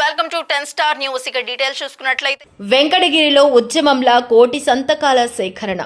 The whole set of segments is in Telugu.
Welcome to ten star news. ఇక డీటెయిల్స్ చూసుకున్నట్లయితే వెంకటగిరిలో ఉద్యమంలా కోటి సంతకాల సేకరణ.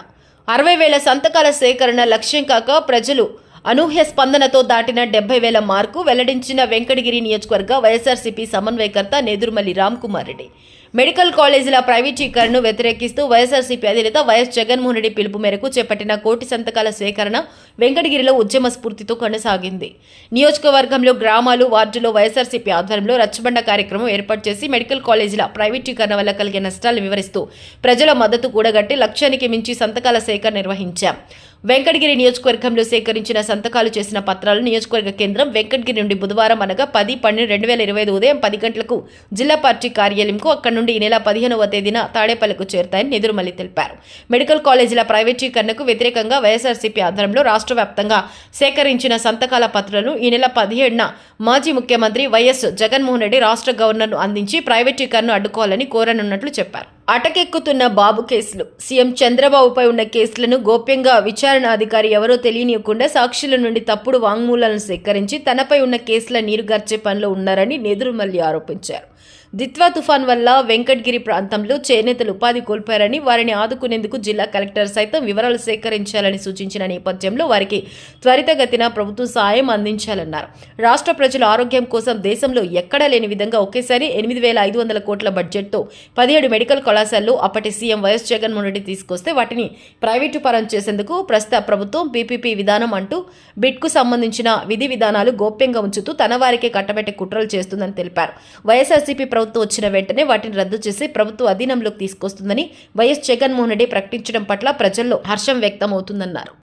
అరవై వేల సంతకాల సేకరణ లక్ష్యం కాక ప్రజలు అనూహ్య స్పందనతో దాటిన డెబ్బై వేల మార్కు వెల్లడించిన వెంకటగిరి నియోజకవర్గ వైఎస్ఆర్సీపీ సమన్వయకర్త నేదురుమల్లి రామ్ కుమార్ రెడ్డి. మెడికల్ కాలేజీల ప్రైవేటీకరణను వ్యతిరేకిస్తూ వైఎస్ఆర్సీపీ అధినేత వైఎస్ జగన్మోహన్ రెడ్డి పిలుపు మేరకు చేపట్టిన కోటి సంతకాల సేకరణ వెంకటగిరిలో ఉద్యమ స్ఫూర్తితో కొనసాగింది. నియోజకవర్గంలో గ్రామాలు వార్డులో వైఎస్ఆర్సీపీ ఆధ్వర్యంలో రచ్చబండ కార్యక్రమం ఏర్పాటు చేసి మెడికల్ కాలేజీల ప్రైవేటీకరణ వల్ల కలిగే నష్టాలను వివరిస్తూ ప్రజల మద్దతు కూడగట్టి లక్ష్యానికి మించి సంతకాల సేకరణ నిర్వహించాం. వెంకటగిరి నియోజకవర్గంలో సేకరించిన సంతకాలు చేసిన పత్రాలు నియోజకవర్గ కేంద్రం వెంకటగిరి నుండి బుధవారం అనగా పది పన్నెండు రెండు వేల ఇరవై ఐదు ఉదయం పది గంటలకు జిల్లా పార్టీ కార్యాలయంకు అక్కడి నుండి ఈ నెల పదిహేనవ తేదీన తాడేపల్లికు చేరుతాయని నిదురుమల్లి తెలిపారు. మెడికల్ కాలేజీల ప్రైవేటీకరణకు వ్యతిరేకంగా వైఎస్ఆర్సీపీ ఆధ్వర్యంలో రాష్ట్ర వ్యాప్తంగా సేకరించిన సంతకాల పత్రాలను ఈ నెల పదిహేడున మాజీ ముఖ్యమంత్రి వైఎస్ జగన్మోహన్ రెడ్డి రాష్ట్ర గవర్నర్ను అందించి ప్రైవేటీకరణను అడ్డుకోవాలని కోరనున్నట్లు చెప్పారు. అటకెక్కుతున్న బాబు కేసులు. సీఎం చంద్రబాబుపై ఉన్న కేసులను గోప్యంగా విచారణ అధికారి ఎవరో తెలియనియకుండా సాక్షుల నుండి తప్పుడు వాంగ్మూలాలను సేకరించి తనపై ఉన్న కేసుల నీరుగార్చే పనిలో ఉన్నారని నెదురుమల్లి ఆరోపించారు. దిత్వా తుఫాన్ వల్ల వెంకటగిరి ప్రాంతంలో చేనేతలు ఉపాధి కోల్పోయారని వారిని ఆదుకునేందుకు జిల్లా కలెక్టర్ సైతం వివరాలు సేకరించాలని సూచించిన నేపథ్యంలో వారికి త్వరితగతిన ప్రభుత్వ సాయం అందించాలన్నారు. రాష్ట్ర ప్రజల ఆరోగ్యం కోసం దేశంలో ఎక్కడా లేని విధంగా ఒకేసారి ఎనిమిది వేల ఐదు వందల కోట్ల బడ్జెట్తో పదిహేడు మెడికల్ కళాశాలలు అప్పటి సీఎం వైఎస్ జగన్మోహన్ రెడ్డి తీసుకొస్తే వాటిని ప్రైవేటు పరం చేసేందుకు ప్రస్తుత ప్రభుత్వం పీపీపీ విధానం అంటూ బిట్కు సంబంధించిన విధి విధానాలు గోప్యంగా ఉంచుతూ తన వారికే కట్టబెట్టే కుట్రలు చేస్తుందని తెలిపారు. వైఎస్ఆర్సీపీ ప్రభుత్వం వచ్చిన వెంటనే వాటిని రద్దు చేసి ప్రభుత్వ అధీనంలోకి తీసుకొస్తుందని వైఎస్ జగన్మోహన్ రెడ్డి ప్రకటించడం పట్ల ప్రజల్లో హర్షం వ్యక్తమవుతుందన్నారు.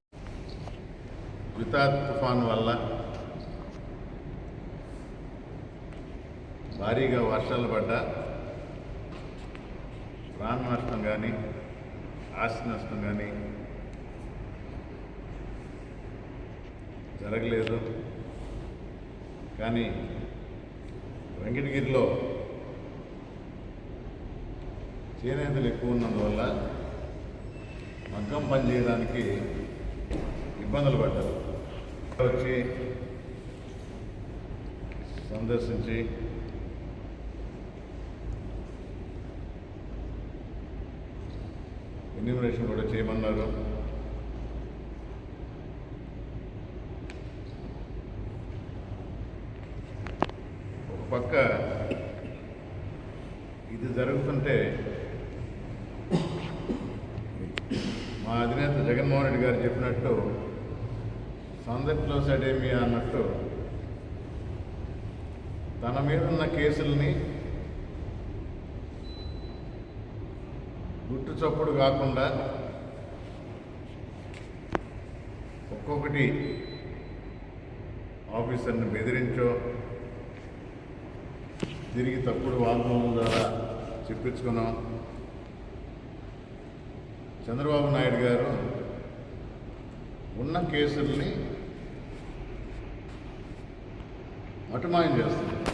వితా వల్ల భారీగా వర్షాలు పడ్డా ప్రాణ నష్టం కానీ ఆస్తి నష్టం కానీ జరగలేదు. కానీ వెంకటగిరిలో చేనేతలు ఎక్కువ ఉన్నందువల్ల మగ్గం పని చేయడానికి ఇబ్బందులు పడ్డారు. వచ్చి సందర్శించి ఎన్యూమరేషన్ కూడా చేయమన్నారు. ఒక పక్క ఇది జరుగుతుంటే మా అధినేత జగన్మోహన్ రెడ్డి గారు చెప్పినట్టు సందట్లో సడేమియా అన్నట్టు తన మీద ఉన్న కేసుల్ని గుట్టు చప్పుడు కాకుండా ఒక్కొక్కటి ఆఫీసర్ని బెదిరించో తిరిగి తప్పుడు వాగ్మూలం ద్వారా చెప్పించుకున్నాం. చంద్రబాబు నాయుడు గారు ఉన్న కేసుల్ని మటుమాయం చేస్తున్నారు.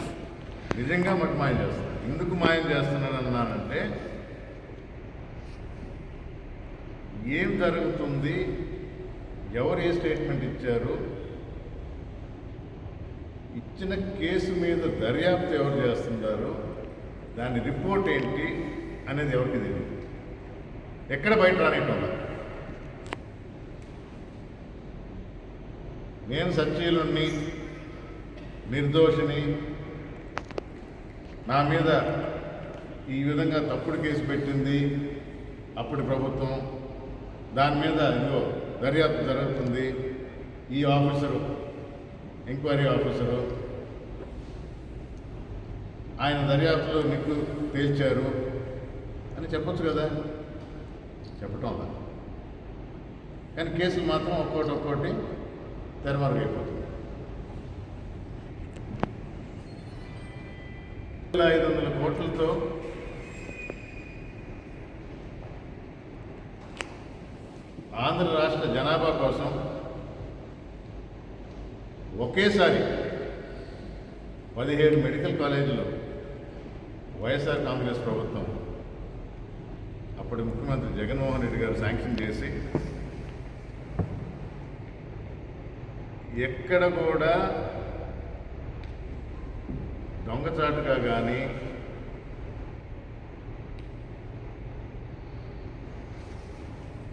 నిజంగా మటుమాయం చేస్తున్నారు. ఎందుకు మాయం చేస్తున్నాను అన్నానంటే ఏం జరుగుతుంది ఎవరు ఏ స్టేట్మెంట్ ఇచ్చారు ఇచ్చిన కేసు మీద దర్యాప్తు ఎవరు చేస్తున్నారు దాని రిపోర్ట్ ఏంటి అనేది ఎవరికి తెలియదు. ఎక్కడ బయట రానిటం నేను సచ్చీలుణ్ణి నిర్దోషిని నా మీద ఈ విధంగా తప్పుడు కేసు పెట్టింది అప్పటి ప్రభుత్వం. దాని మీద ఇదిగో దర్యాప్తు జరుగుతుంది. ఈ ఆఫీసరు ఎంక్వైరీ ఆఫీసరు ఆయన దర్యాప్తులో నిక్కు తేల్చారు అని చెప్పొచ్చు కదా. చెప్పటం అలా కానీ కేసులు మాత్రం ఒక్కోటి ఒక్కోటి తెరమరుగైపోతుంది వేల ఐదు వందల కోట్లతో ఆంధ్ర రాష్ట్ర జనాభా కోసం ఒకేసారి పదిహేడు మెడికల్ కాలేజీలో వైఎస్ఆర్ కాంగ్రెస్ ప్రభుత్వం అప్పటి ముఖ్యమంత్రి జగన్మోహన్ రెడ్డి గారు శాంక్షన్ చేసి ఎక్కడ కూడా దొంగచాటుగా కానీ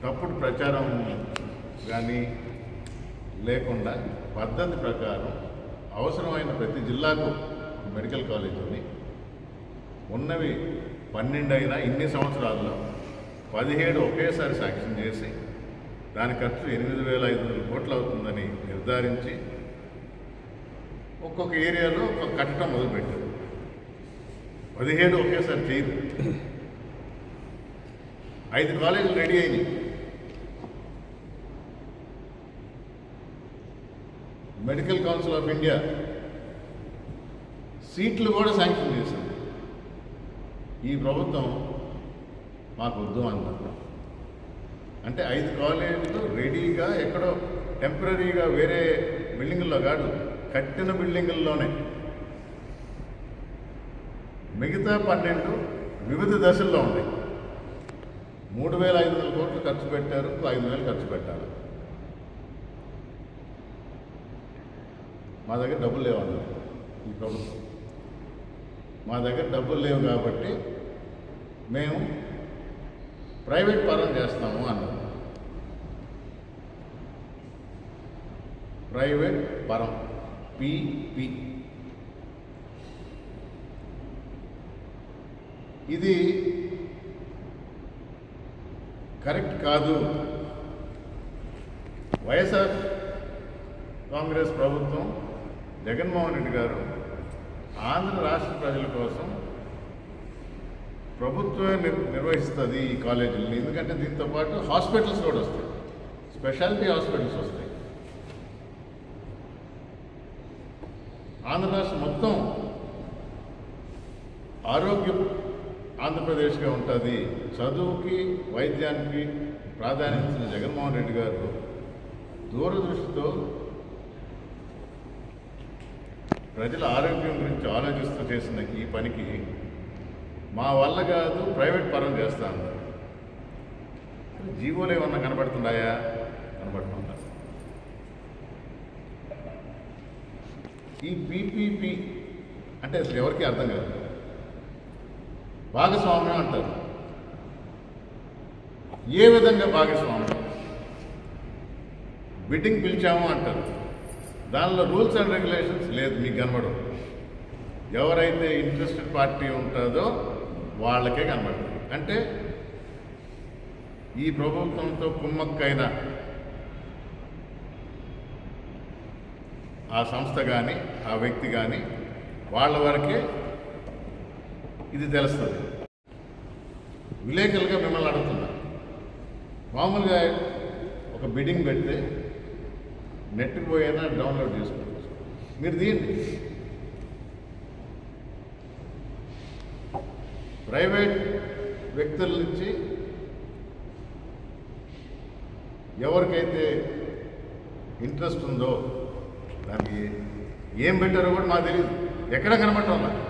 తప్పుడు ప్రచారం కానీ లేకుండా పద్ధతి ప్రకారం అవసరమైన ప్రతి జిల్లాకు మెడికల్ కాలేజ్ ఉంది ఉన్నవి పన్నెండు అయినా ఇన్ని సంవత్సరాల్లో పదిహేడు ఒకేసారి శాంక్షన్ చేసి దాని ఖర్చు ఎనిమిది వేల ఐదు వందల కోట్లు అవుతుందని నిర్ధారించి ఒక్కొక్క ఏరియాలో ఒక్కొక్క కట్టడం మొదలుపెట్టారు. పదిహేడు ఒకేసారి చేయరు. ఐదు కాలేజీలు రెడీ అయినాయి. మెడికల్ కౌన్సిల్ ఆఫ్ ఇండియా సీట్లు కూడా శాంక్షన్ చేసింది ఈ ప్రభుత్వం మాకు వద్దు అన్నారు అంటే ఐదు కాలేజీలు రెడీగా ఎక్కడో టెంపరీగా వేరే బిల్డింగుల్లో కాదు కట్టిన బిల్డింగుల్లోనే. మిగతా పన్నెండు వివిధ దశల్లో ఉన్నాయి. మూడు వేల ఐదు వందల కోట్లు ఖర్చు పెట్టారు ఐదు వేలు ఖర్చు పెట్టారు. మా దగ్గర డబ్బులు లేవన్నారు ఈ ప్రభుత్వం. మా దగ్గర డబ్బులు లేవు కాబట్టి మేము ప్రైవేట్ పరం చేస్తాము అన్నారు ప్రైవేట్ పరం పిపి ఇది కరెక్ట్ కాదు. వైఎస్ఆర్ కాంగ్రెస్ ప్రభుత్వం జగన్మోహన్ రెడ్డి గారు ఆంధ్ర రాష్ట్ర ప్రజల కోసం ప్రభుత్వం నిర్వహిస్తుంది ఈ కాలేజీలని. ఎందుకంటే దీంతో పాటు హాస్పిటల్స్ కూడా వస్తాయి. స్పెషాలిటీ హాస్పిటల్స్ వస్తాయి. ఆంధ్ర రాష్ట్రం మొత్తం ఆరోగ్యం ఆంధ్రప్రదేశ్గా ఉంటుంది. చదువుకి వైద్యానికి ప్రాధాన్యత జగన్మోహన్ రెడ్డి గారు దూరదృష్టితో ప్రజల ఆరోగ్యం గురించి ఆలోచిస్తూ చేసిన ఈ పనికి మా వల్ల కాదు ప్రైవేట్ పరం చేస్తా అన్నారు. జీవోలు ఏమన్నా కనబడుతున్నాయా? కనబడుతుందా? ఈ పీపీపీ అంటే అసలు ఎవరికి అర్థం కాదు. భాగస్వామ్యం అంటారు. ఏ విధంగా భాగస్వామ్యం? బిడ్డింగ్ పిలిచాము అంటారు. దానిలో రూల్స్ అండ్ రెగ్యులేషన్స్ లేదు మీకు కనబడవు. ఎవరైతే ఇంట్రెస్టెడ్ పార్టీ ఉంటుందో వాళ్ళకే కనబడుతుంది. అంటే ఈ ప్రభుత్వంతో కుమ్మక్కైన ఆ సంస్థ కానీ ఆ వ్యక్తి కానీ వాళ్ళ వరకే ఇది తెలుస్తుంది. విలేకరులుగా మిమ్మల్ని అడుగుతున్నా. మామూలుగా ఒక బిడ్డింగ్ పెడితే నెట్కి పోయినా డౌన్లోడ్ చేసుకోవచ్చు. మీరు తీయండి. ప్రైవేట్ వ్యక్తుల నుంచి ఎవరికైతే ఇంట్రెస్ట్ ఉందో దానికి ఏం పెట్టారో కూడా మాకు తెలియదు ఎక్కడ కనబడటం నాకు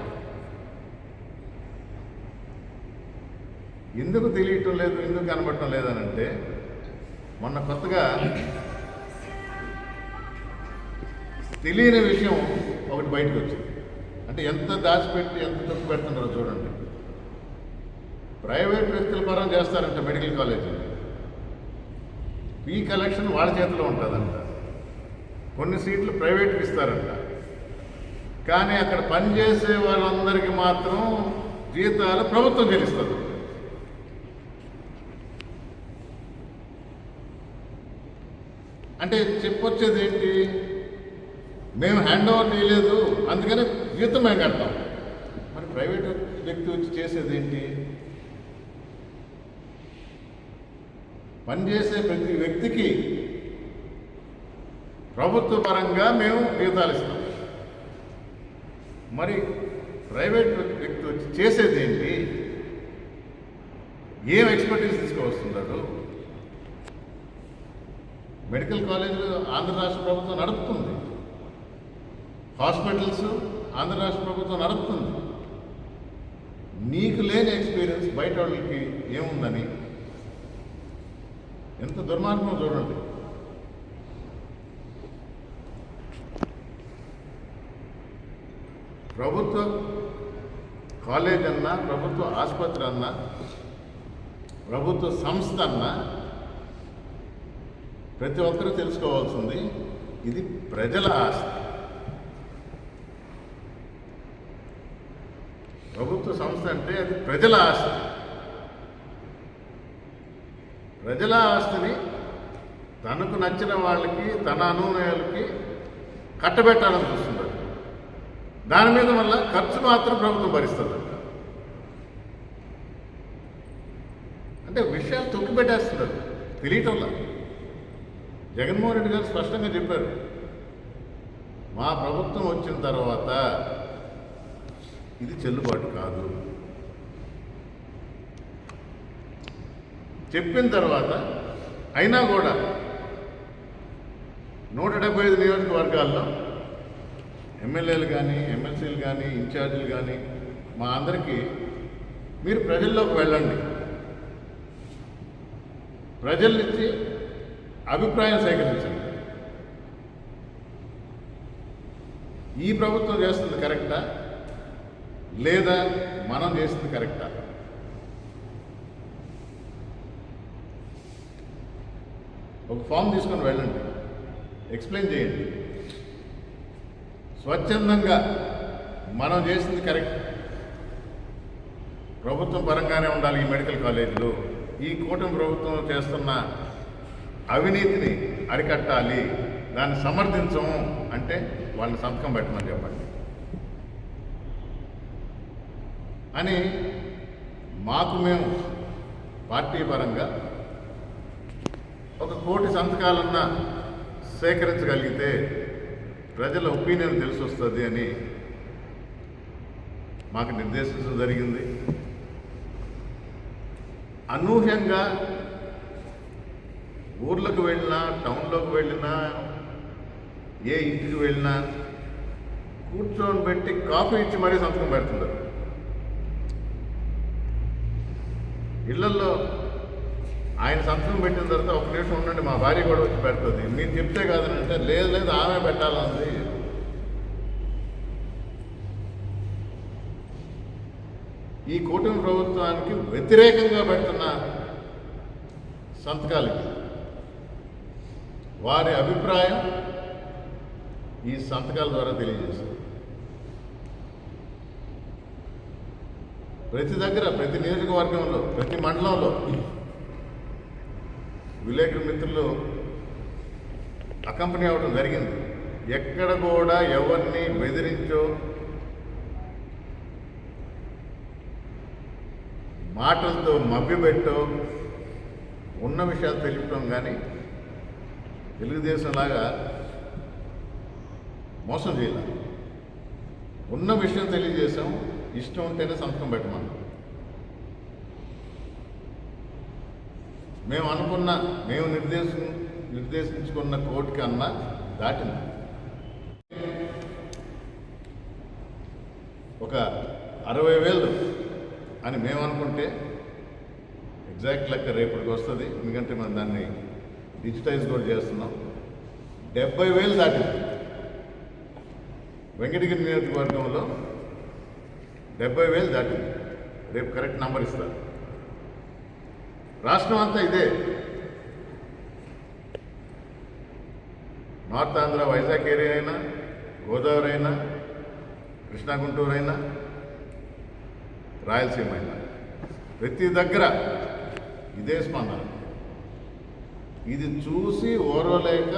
ఎందుకు తెలియటం లేదు ఎందుకు కనబడటం లేదనంటే మొన్న కొత్తగా తెలియని విషయం ఒకటి బయటకు వచ్చింది. అంటే ఎంత దాచిపెట్టి ఎంత తప్పు పెడుతున్నారో చూడండి. ప్రైవేట్ వ్యక్తుల పరం చేస్తారంట మెడికల్ కాలేజీ ఈ కలెక్షన్ వాళ్ళ చేతిలో ఉంటుందంట. కొన్ని సీట్లు ప్రైవేట్కి ఇస్తారంట. కానీ అక్కడ పనిచేసే వాళ్ళందరికీ మాత్రం జీతాలు ప్రభుత్వం చెల్లిస్తుంది. అంటే చెప్పొచ్చేది ఏంటి మేము హ్యాండ్ ఓవర్ చేయలేదు అందుకని జీతం మేము కడతాం. మరి ప్రైవేట్ వ్యక్తి వచ్చి చేసేది ఏంటి పనిచేసే ప్రతి వ్యక్తికి ప్రభుత్వ పరంగా మేము జీతాలు ఇస్తాం. మరి ప్రైవేట్ వ్యక్తి వచ్చి చేసేది ఏంటి ఏం ఎక్స్పర్టీస్ తీసుకువస్తున్నారు మెడికల్ కాలేజీలు ఆంధ్ర రాష్ట్ర ప్రభుత్వం నడుపుతుంది. హాస్పిటల్స్ ఆంధ్ర రాష్ట్ర ప్రభుత్వం నడుపుతుంది. నీకు లేని ఎక్స్పీరియన్స్ బయట వాళ్ళకి ఏముందని ఎంత దుర్మార్గం చూడండి. ప్రభుత్వ కాలేజ్ అన్నా ప్రభుత్వ ఆసుపత్రి అన్నా ప్రభుత్వ సంస్థ అన్నా ప్రతి ఒక్కరూ తెలుసుకోవాల్సింది ఇది ప్రజల ఆస్తి. ప్రభుత్వ సంస్థ అంటే అది ప్రజల ఆస్తి. ప్రజల ఆస్తిని తనకు నచ్చిన వాళ్ళకి తన అనునయాలకి కట్టబెట్టాలని చూస్తున్నారు. దాని మీద వల్ల ఖర్చు మాత్రం ప్రభుత్వం భరిస్తుంది అంటే విషయాలు తొక్కిపెట్టేస్తున్నారు తెలియటంలా జగన్మోహన్ రెడ్డి గారు స్పష్టంగా చెప్పారు. మా ప్రభుత్వం వచ్చిన తర్వాత ఇది చెల్లుబాటు కాదు. చెప్పిన తర్వాత అయినా కూడా నూట డెబ్బై ఐదు నియోజకవర్గాల్లో ఎమ్మెల్యేలు కానీ ఎమ్మెల్సీలు కానీ ఇన్ఛార్జీలు కానీ మా అందరికీ మీరు ప్రజల్లోకి వెళ్ళండి. ప్రజల నుంచి అభిప్రాయం సేకరించండి. ఈ ప్రభుత్వం చేస్తుంది కరెక్టా? లేదా మనం చేస్తుంది కరెక్టా? ఒక ఫామ్ తీసుకొని వెళ్ళండి. ఎక్స్ప్లెయిన్ చేయండి. స్వచ్ఛందంగా మనం చేసింది కరెక్ట్ ప్రభుత్వం పరంగానే ఉండాలి ఈ మెడికల్ కాలేజీలు. ఈ కూటమి ప్రభుత్వం చేస్తున్న అవినీతిని అరికట్టాలి. దాన్ని సమర్థించము అంటే వాళ్ళని సంతకం పెట్టమని చెప్పండి. అని మాకు మేము పార్టీ పరంగా ఒక కోటి సంతకాలన్నా సేకరించగలిగితే ప్రజల ఒపీనియన్ తెలిసి వస్తుంది అని మాకు నిర్దేశించడం జరిగింది. అనూహ్యంగా ఊర్లకు వెళ్ళినా టౌన్లోకి వెళ్ళినా ఏ ఇంటికి వెళ్ళినా కూర్చొని పెట్టి కాఫీ ఇచ్చి మరీ సంతకం పెడుతున్నారు ఇళ్ళలో ఆయన సంతకం పెట్టిన తర్వాత ఒక నిమిషం ఉండండి మా భార్య కూడా వచ్చి పెడుతుంది. మీరు చెప్తే కాదని అంటే లేదు లేదు ఆమె పెట్టాలంది. ఈ కూటమి ప్రభుత్వానికి వ్యతిరేకంగా పెడుతున్న సంతకాలకి వారి అభిప్రాయం ఈ సంతకాల ద్వారా తెలియజేస్తుంది. ప్రతి దగ్గర ప్రతి నియోజకవర్గంలో ప్రతి మండలంలో విలేకరు మిత్రులు అకంపెనీ అవ్వడం జరిగింది. ఎక్కడ కూడా ఎవరిని బెదిరించో మాటలతో మభ్యపెట్టో ఉన్న విషయాలు తెలియటం కానీ తెలుగుదేశం లాగా మోసం చేయాలి ఉన్న విషయం తెలియజేసాం ఇష్టం ఉంటేనే సంతకం పెట్టమన్నాం. మేము అనుకున్న మేము నిర్దేశం నిర్దేశించుకున్న కోర్టు కన్నా దాటింది. ఒక అరవై వేలు అని మేము అనుకుంటే ఎగ్జాక్ట్ లెక్క రేపటికి వస్తుంది. ఎందుకంటే మనం దాన్ని డిజిటైజ్ కూడా చేస్తున్నాం. డెబ్బై వేలు దాటింది. వెంకటగిరి నియోజకవర్గంలో డెబ్బై వేలు దాటింది. రేపు కరెక్ట్ నంబర్ ఇస్తారు. రాష్ట్రం అంతా ఇదే. నార్త్ ఆంధ్ర వైజాగ్ ఏరియా అయినా గోదావరి అయినా కృష్ణా గుంటూరు అయినా రాయలసీమ అయినా. ప్రతి దగ్గర ఇదే స్పందన. ఇది చూసి ఓర్వలేక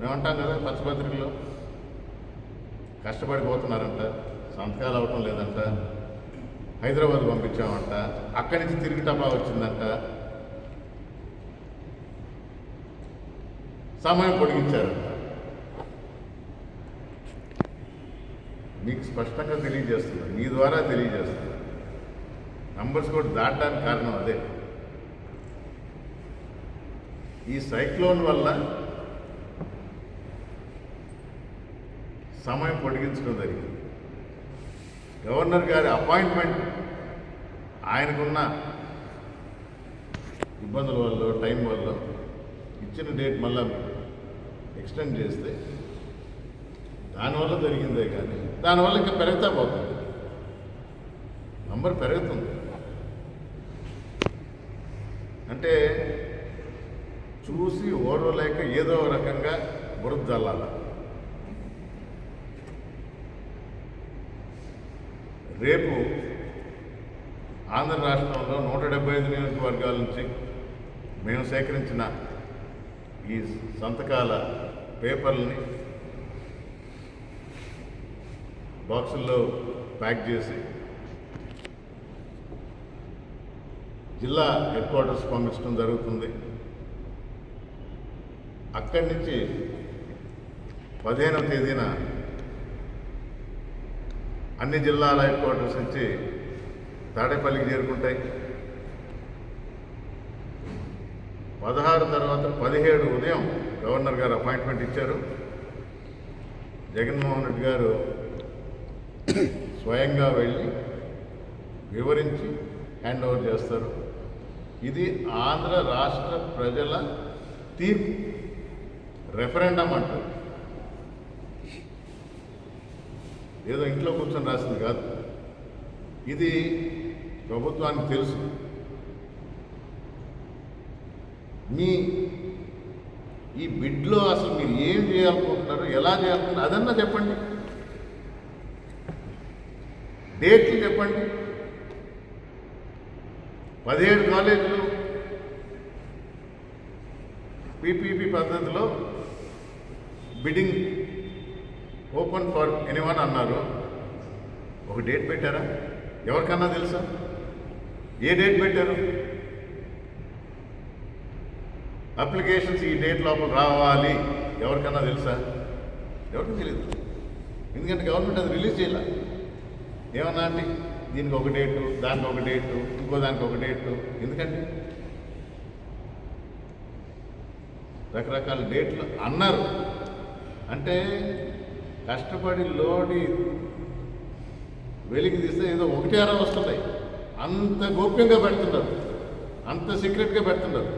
మేమంటాం కదా పచ్చపత్రికలో కష్టపడిపోతున్నారంట సంతకాలు అవటం లేదంట. హైదరాబాద్ పంపించామంట. అక్కడి నుంచి తిరిగి టపా వచ్చిందంట. సమయం పొడిగించారంట. మీకు స్పష్టంగా తెలియజేస్తుంది మీ ద్వారా తెలియజేస్తుంది నంబర్స్ కూడా దాటడానికి కారణం అదే. ఈ సైక్లోన్ వల్ల సమయం పొడిగించడం జరిగింది. గవర్నర్ గారి అపాయింట్మెంట్ ఆయనకున్న ఇబ్బందుల వల్ల టైం వల్ల ఇచ్చిన డేట్ మళ్ళా ఎక్స్టెండ్ చేస్తే దానివల్ల జరిగిందే కానీ దానివల్ల ఇంకా పెరుగుతా పోతుంది నంబర్ పెరుగుతుంది. అంటే చూసి ఓడవలేక ఏదో ఒక రకంగా బురద జల్లాల. రేపు ఆంధ్ర రాష్ట్రంలో నూట డెబ్బై ఐదు నియోజకవర్గాల నుంచి మేము సేకరించిన ఈ సంతకాల పేపర్లని బాక్సుల్లో ప్యాక్ చేసి జిల్లా హెడ్ క్వార్టర్స్ పంపించడం జరుగుతుంది. అక్కడి నుంచి పదిహేనవ తేదీన అన్ని జిల్లాల హెడ్ క్వార్టర్స్ నుంచి తాడేపల్లికి చేరుకుంటాయి. పదహారు తర్వాత పదిహేడు ఉదయం గవర్నర్ గారు అపాయింట్మెంట్ ఇచ్చారు. జగన్మోహన్ రెడ్డి గారు స్వయంగా వెళ్ళి వివరించి హ్యాండ్ ఓవర్ చేస్తారు. ఇది ఆంధ్ర రాష్ట్ర ప్రజల తీర్పు. రెఫరెండం అంటారు. ఏదో ఇంట్లో కూర్చొని రాసింది కాదు. ఇది ప్రభుత్వానికి తెలుసు. మీ ఈ బిడ్లో అసలు మీరు ఏం చేయాలనుకుంటున్నారు ఎలా చేయాలనుకుంటున్నారు అదన్నా చెప్పండి. డేట్లు చెప్పండి. పదిహేడు కాలేజీలు పీపీపీ పద్ధతిలో బిడ్డింగ్ ఓపెన్ ఫర్ ఎనీవన్ అన్నారు. ఒక డేట్ పెట్టారా? ఎవరికన్నా తెలుసా? ఏ డేట్ పెట్టారు? అప్లికేషన్స్ ఈ డేట్ లోపల రావాలి. ఎవరికన్నా తెలుసా? ఎవరికి తెలియదు ఎందుకంటే గవర్నమెంట్ అది రిలీజ్ చేయాల. ఏమన్నా అండి దీనికి ఒక డేటు దానికి ఒక డేటు ఇంకో దానికి ఒక డేటు. ఎందుకండి రకరకాల డేట్లు అన్నారు. అంటే కష్టపడి లోడి వెలికి తీస్తే ఏదో ఒకటి అర వస్తున్నాయి అంత గోప్యంగా పెడుతున్నారు. అంత సీక్రెట్గా పెడుతున్నారు.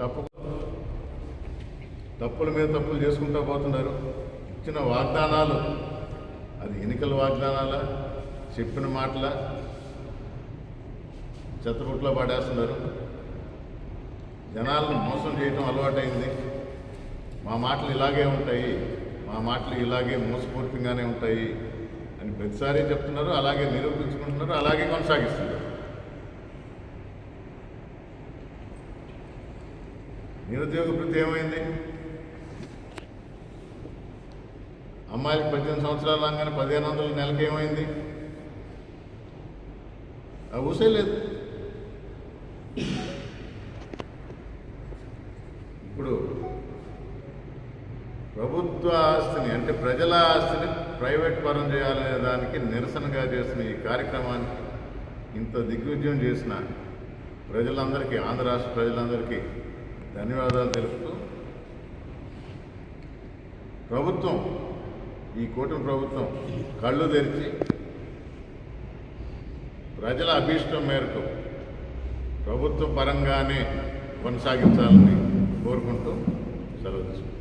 తప్పు తప్పుల మీద తప్పులు చేసుకుంటూ పోతున్నారు. ఇచ్చిన వాగ్దానాలు అది ఎన్నికల వాగ్దానాల చెప్పిన మాటల చెత్తపుట్లో పడేస్తున్నారు. జనాలను మోసం చేయటం అలవాటైంది. మా మాటలు ఇలాగే ఉంటాయి మా మాటలు ఇలాగే మోసపూరితంగానే ఉంటాయి అని ప్రతిసారి చెప్తున్నారు అలాగే నిరూపించుకుంటున్నారు అలాగే కొనసాగిస్తున్నారు. నిరుద్యోగ వృత్తి ఏమైంది? అమ్మాయిలకు పద్దెనిమిది సంవత్సరాలు రాగానే పదిహేను వందల నెలకి ఏమైంది? ఊసే లేదు. ప్రభుత్వ ఆస్తిని అంటే ప్రజల ఆస్తిని ప్రైవేట్ పరం చేయాలనే దానికి నిరసనగా చేసిన ఈ కార్యక్రమానికి ఇంత దిగ్విజయం చేసిన ప్రజలందరికీ ఆంధ్ర రాష్ట్ర ప్రజలందరికీ ధన్యవాదాలు తెలుపుతూ ప్రభుత్వం ఈ కూటమి ప్రభుత్వం కళ్ళు తెరిచి ప్రజల అభీష్టం మేరకు ప్రభుత్వ పరంగానే కొనసాగించాలని కోరుకుంటూ సెలవు తీసుకుంటాం